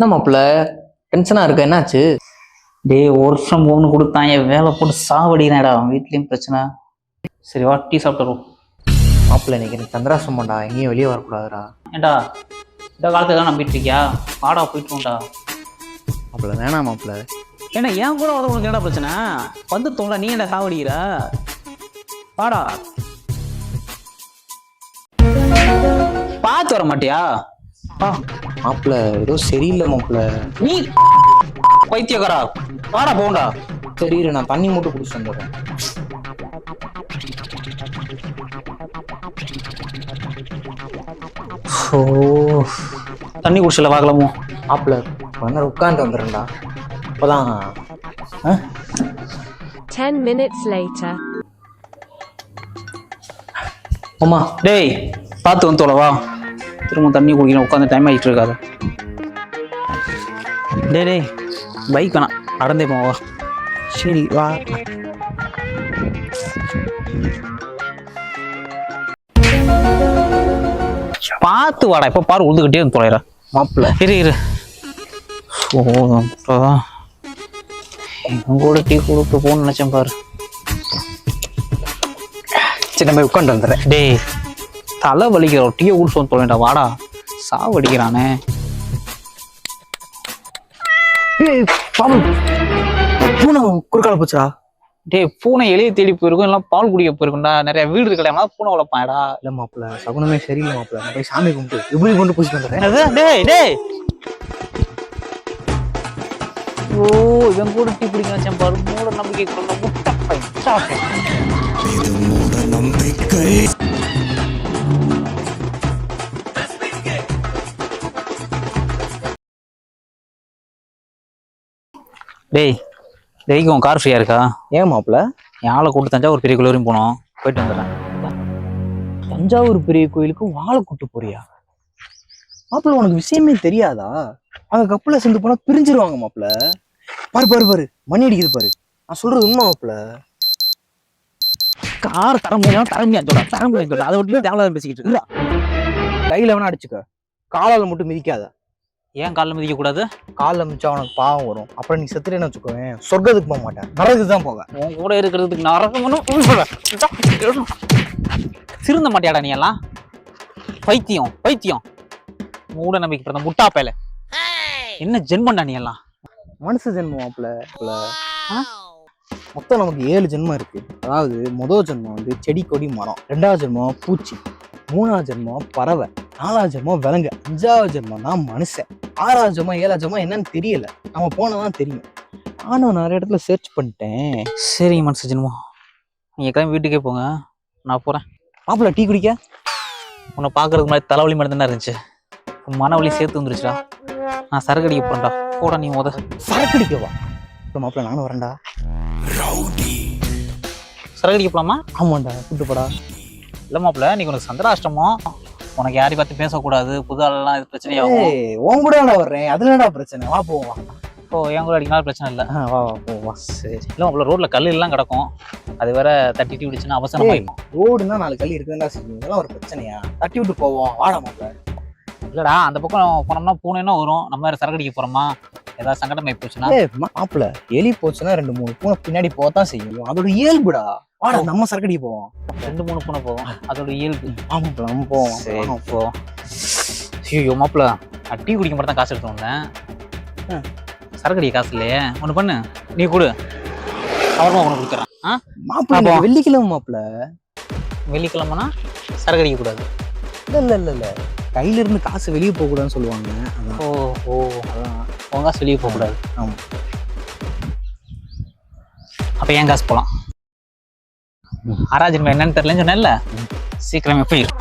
என்ன மாப்பிள்ள? டென்ஷனா இருக்க என்னாச்சு? டேய் ஒர்க் ஃப்ரம் ஹோம்னு கொடுத்தான். என் வேலை போட்டு சாவடினாடா அவன் வீட்லேயும் பிரச்சனை. சரி வா டீ சாப்பிட்டு வருவோம் மாப்பிள்ள இன்னைக்கு எனக்கு சந்திராசிரமம்டா. எங்கேயும் வெளியே வரக்கூடாதுடா. ஏண்டா? இந்த காலத்துக்கு நம்பிட்டு இருக்கியா? வாடா போயிட்டுருவோம்டா மாப்பிள்ள வேணாம் மாப்பிள்ள. ஏன்னா என் கூட வர உனக்கு என்னடா பிரச்சனை? வந்து தோணல நீ என்ன சாவடிக்கிற? வாடா. பார்த்து வர மாட்டியா? ஆ. மாப்பிள்ள ஏதோ சரியில்லை மாப்பிள்ள நீ பைத்தியக்காரா? வாடா போண்டா சரி இரு, நான் தண்ணி மட்டும் குடிச்சு வந்துடுறேன். ஓ தண்ணி குடிச்சல பார்க்கலாமோ மாப்பிள்ள கொஞ்ச நேரம் உட்காந்து வந்துடுறேன்டா. அப்போதான் 10 minutes later. அம்மா டேய் பார்த்து வந்து தொலை வா திரும்ப தண்ணி குடிக்கணும் உட்காந்து டைம் ஆகிட்டு இருக்காது டேய் டேய் பைக் வேணாம் நடந்தே போவா சரி வா பார்த்து வாடா இப்போ பாரு உழுதுகிட்டே வந்து தொலைற மாப்பிள்ள இரு இரு என் கூட டீ கொடுத்து போன்னு நினச்சேன் பாரு சரி நம்ம உட்காந்து வந்துடுறேன் டேய் தலை வலிக்கிறோம் டீயை குடிச்சு வந்து தொலைடா வாடா. சாவடிக்கிறானே. ஏய் பாபு பூனை குறுக்கால போச்சுடா. டேய் பூனை எலியை தேடி போயிருக்கும் எல்லாம் பால் குடிக்க போயிருக்கும்டா. நிறைய வீடு இருக்கல பூனை வளர்ப்பான்டா. இல்லை மாப்பிள்ள சகுனமே சரியில்லை மாப்பிள்ள. போய் சாமி கும்பிட்டு இப்படி கொண்டு பூச்சி வந்துடுறேன் டேய் டேய். ஓ இவன் கூட டீ குடிக்க வச்சேன் பாரு. மூட நம்பிக்கை கொண்ட முட்டை பையன். சாப்பிட்டு டேய் டேய்க்கு உன் கார் ஃப்ரீயா இருக்கா? ஏன் மாப்பிள்ள என் ஆளை கூட்டு தஞ்சாவூர் பெரிய கோயில் வரையும் போனோம். போயிட்டு வந்துடுறேன். தஞ்சாவூர் பெரிய கோயிலுக்கு வாழை கூட்டு போறியா? மாப்பிள்ள உனக்கு விஷயமே தெரியாதா? அங்க கப்பல சேர்ந்து போனா பிரிஞ்சிருவாங்க மாப்பிள்ள பாரு பாரு பாரு. மணி அடிக்குது பாரு. நான் சொல்றது உண்மை மாப்பிள்ள கார் தர முடியும் தர முடியாது சொல்றா. தர முடியாது சொல்றா. அதை விட்டு தேவையில்லாத பேசிக்கிட்டு இருக்கா. கையில வேணா அடிச்சுக்க. காலால மட்டும் மிதிக்காத. ஏன் காலில் மிதிக்க கூடாது? காலில் மிச்சா உனக்கு பாவம் வரும். அப்புறம் நீ செத்துட்டேன்னு வச்சுக்கோவேன் சொர்க்கத்துக்கு போக மாட்டேன். நரகத்துக்கு தான் போவேன். உன் கூட இருக்கிறதுக்கு நரகம்னு திருந்த மாட்டியாடா நீ எல்லாம்? பைத்தியம் பைத்தியம். மூட நம்பிக்கை பிறந்த முட்டா பேல என்ன ஜென்மண்டா நீ எல்லாம்? மனுஷ ஜென்மம் மாப்பிள்ள மொத்தம் நமக்கு ஏழு ஜென்மம் இருக்கு. அதாவது முதல் ஜென்மம் வந்து செடி கொடி மரம். ரெண்டாவது ஜென்மம் பூச்சி. மூணாவது ஜென்மம் பறவை. நாலாவது ஜென்மம் விலங்கு. அஞ்சாவது ஜென்மம் தான் மனுஷன். ஆறாவது ஜென்மம் ஏழாவது ஜென்மம் என்னன்னு தெரியல. நம்ம போனதான் தெரியும். நானும் நிறைய இடத்துல சர்ச் பண்ணிட்டேன். சரிங்க மனசு ஜென்மம். நீங்க கிளம்பி வீட்டுக்கே போங்க. நான் போறேன். மாப்பிள்ள டீ குடிக்க? உன்னை பார்க்கறதுக்கு முன்னாடி தலைவலி மட்டும் தான் இருந்துச்சு. மனவலி சேர்த்து வந்துருச்சுடா. நான் சரக்கு அடிக்க போறேன்டா. போடா நீ முத. சரக்கு அடிக்கவா? இப்போ மாப்பிள்ள நானும் வரேன்டா. சரக்கு அடிக்க போலாமா? ஆமாண்டா கூட்டு போடா. இல்ல மாப்பிள்ள நீங்க உனக்கு சந்திராஷ்டமம். உனக்கு யாரையும் பார்த்து பேசக்கூடாது புது ஆளெல்லாம் இது பிரச்சனையாகும். ஏய் உன் கூட நான் வர்றேன். அதுல என்னடா பிரச்சனை? வா போவோம். இப்போ என் கூட அடிக்கனாலும் பிரச்சனை இல்லை. ஆ, வா வா போ வா. சரி. இல்லை மாப்பிள்ள ரோட்ல கல் எல்லாம் கிடக்கும். அது வேற தட்டிட்டு விடுச்சுன்னா அவசரம் ஏய். ஆயிடும் ரோடுனா நாலு கல் இருக்குதுடா செய்யும் இதெல்லாம் ஒரு பிரச்சனையா? தட்டி விட்டு போவோம். வாடா மாப்பிள்ள இல்லடா அந்த பக்கம் போனோம்னா பூனைன்னா வரும். நம்ம வேற சரக்கு அடிக்க போறோமா? ஏதாவது சங்கடம் ஆகி போச்சுன்னா? ஏய் மாப்பிள்ள எலி போச்சுன்னா ரெண்டு மூணு பூனை பின்னாடி போகத்தான் செய்யும். அதோட இயல்புடா. வாடா நம்ம சரக்கடி போவோம். ரெண்டு மூணு பூனை போகும் அதோட இயல்பு. ஆமாப்பிள்ள நம்ம போவோம். சரி. இப்போ ஐயோ மாப்பிள்ள. நான் டீ குடிக்க மட்டும் தான் காசு எடுத்து வந்தேன். சரக்கு அடிக்க காசு இல்லையே. ஒன்று பண்ணு. நீ கொடு. அப்புறமா உனக்கு கொடுத்துறேன். ஆ? மாப்பிள்ள வெள்ளிக்கிழமை மாப்பிள்ள. வெள்ளிக்கிழமைனா சரக்கு அடிக்க கூடாது. இல்ல இல்ல இல்ல இல்ல. கையில இருந்து காசு வெளியே போக கூடாதுன்னு சொல்லுவாங்க. ஓ ஓ அதான். உன் காசு வெளியே போகக்கூடாது ஆமா. அப்போ என் காசு போகலாம் ஆராஜன் என்னன்னு தெரியலன்னு சொன்னேன்ல? சீக்கிரமே போயிடும்